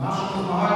нашому змаганні.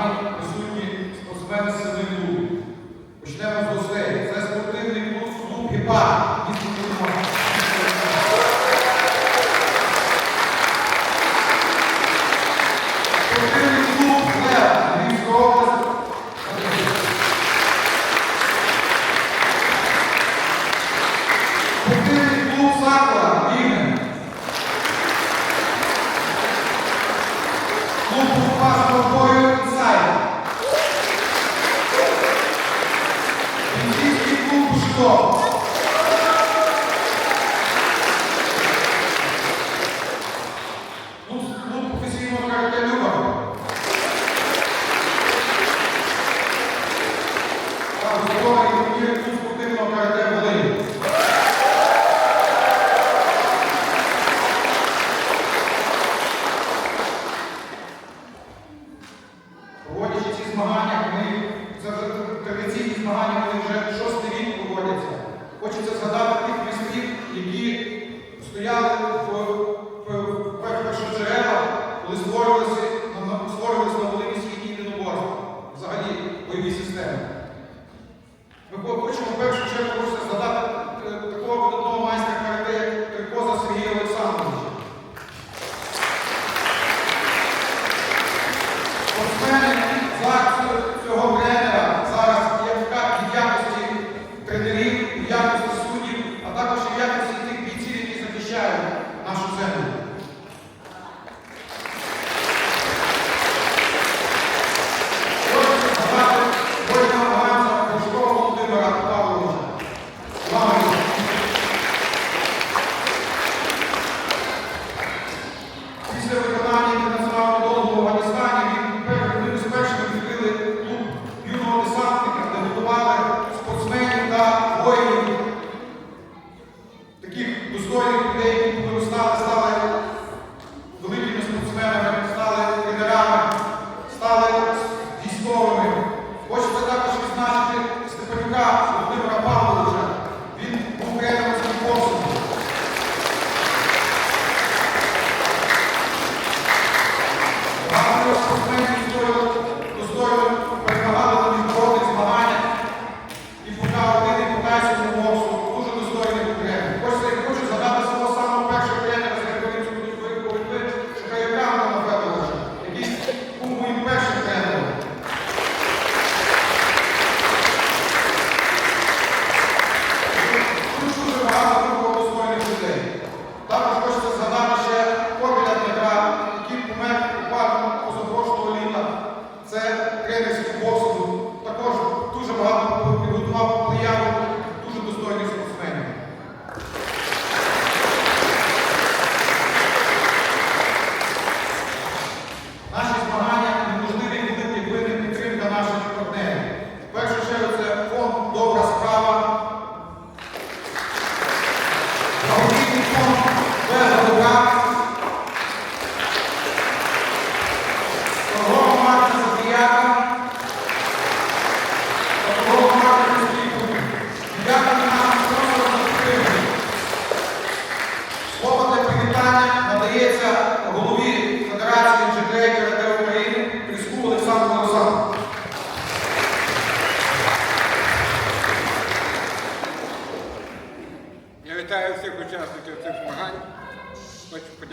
Lord, you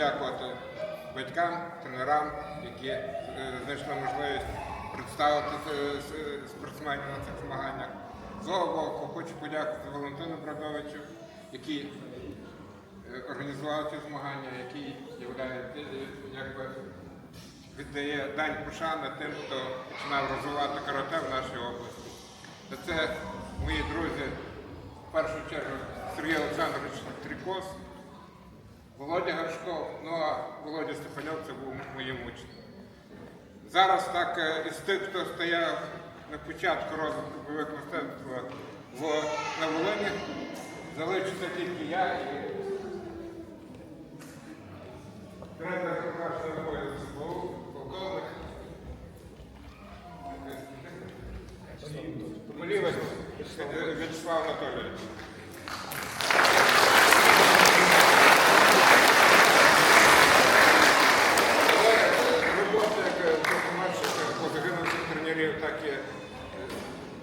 подякувати батькам, тренерам, які е, знайшли можливість представити е, е, спортсменів на цих змаганнях. З того боку, хочу подякувати Валентину Брадовичу, який організував ці змагання, який якби, віддає дань пошани тим, хто починав розвивати карате в нашій області. За це мої друзі, в першу чергу, Сергій Олександрович Трікос. Володя Горшков, ну а Володя Степаньов це був моїм учнем. Зараз так е, із тих, хто стояв на початку розвитку бойових мистецтва е, в, на Волині, залишиться тільки я і тренер нашої бою СБУ, полковник. Молівець Вячеслав Анатолійович.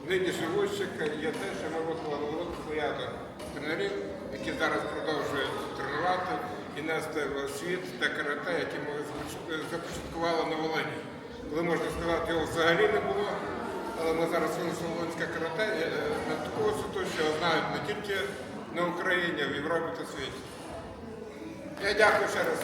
Нині живучих є те, що ми виховали велику плеяду тренерів, які зараз продовжують тренувати і нести в світ те карате, яке ми започаткували на Волині. Коли можна сказати, його взагалі не було, але ми зараз винесли волинське карате е, на таку висоту, що знають не тільки на Україні, а в Європі та світі. Я дякую ще раз.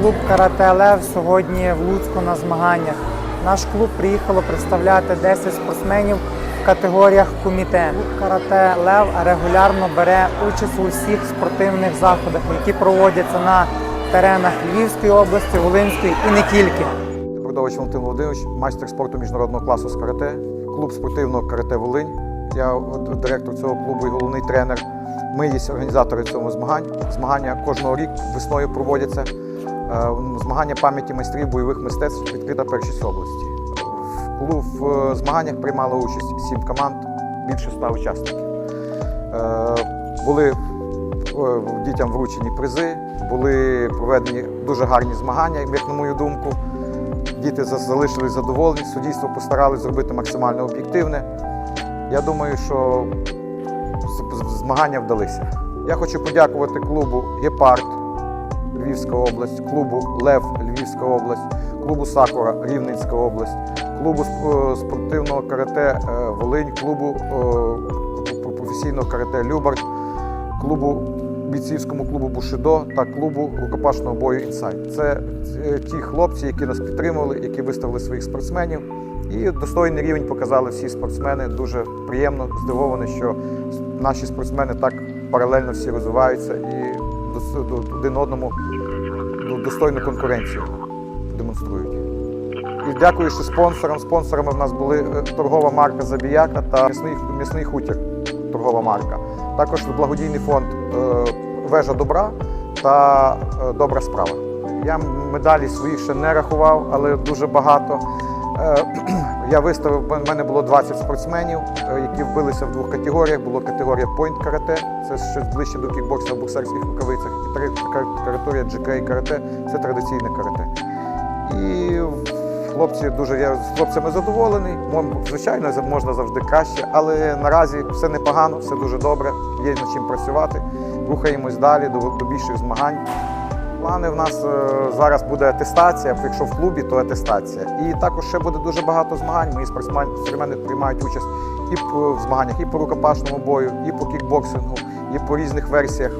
Клуб Карате Лев сьогодні в Луцьку на змаганнях. Наш клуб приїхало представляти 10 спортсменів в категоріях куміте. Клуб Карате Лев регулярно бере участь у всіх спортивних заходах, які проводяться на теренах Львівської області, Волинської і не тільки. Продович Валентин Володимирович, майстер спорту міжнародного класу з карате, клуб спортивного карате Волинь. Я директор цього клубу і головний тренер. Ми є організатори цього змагань. Змагання кожного рік весною проводяться. Е, Змагання пам'яті майстрів бойових мистецтв відкрита першість області. В клуб в змаганнях приймало участь сім команд, більше ста учасників. Е, Були е, дітям вручені призи, були проведені дуже гарні змагання, як на мою думку. Діти за- залишились задоволені, суддівство постаралися зробити максимально об'єктивне. Я думаю, що змагання вдалися. Я хочу подякувати клубу Гепард Львівська область, клубу Лев Львівська область, клубу Сакура Рівненська область, клубу спортивного карате е, Волинь, клубу е, професійного карате Любард, клубу бійцівському клубу Бушидо та клубу рукопашного бою Інсайт. Це е, ті хлопці, які нас підтримували, які виставили своїх спортсменів. І достойний рівень показали всі спортсмени. Дуже приємно, здивований, що наші спортсмени так паралельно всі розвиваються і один одному ну, достойну конкуренцію демонструють. І дякую ще спонсорам. Спонсорами в нас були е, торгова марка Забіяка та м'ясний, м'ясний хутір торгова марка. Також благодійний фонд е, Вежа добра та е, Добра справа. Я медалі своїх ще не рахував, але дуже багато. Е, Я виставив, в мене було 20 спортсменів, е, які вбилися в двох категоріях. Була категорія Point карате, це щось ближче до кікбокса в боксерських рукавицях, і третя категорія GK карате, це традиційне карате. І хлопці дуже я з хлопцями задоволений. Звичайно, можна завжди краще, але наразі все непогано, все дуже добре. Є над чим працювати. Рухаємось далі до більших змагань. Плани в нас е, зараз буде атестація. Якщо в клубі, то атестація. І також ще буде дуже багато змагань. Мої спортсмени приймають участь і в змаганнях, і по рукопашному бою, і по кікбоксингу, і по різних версіях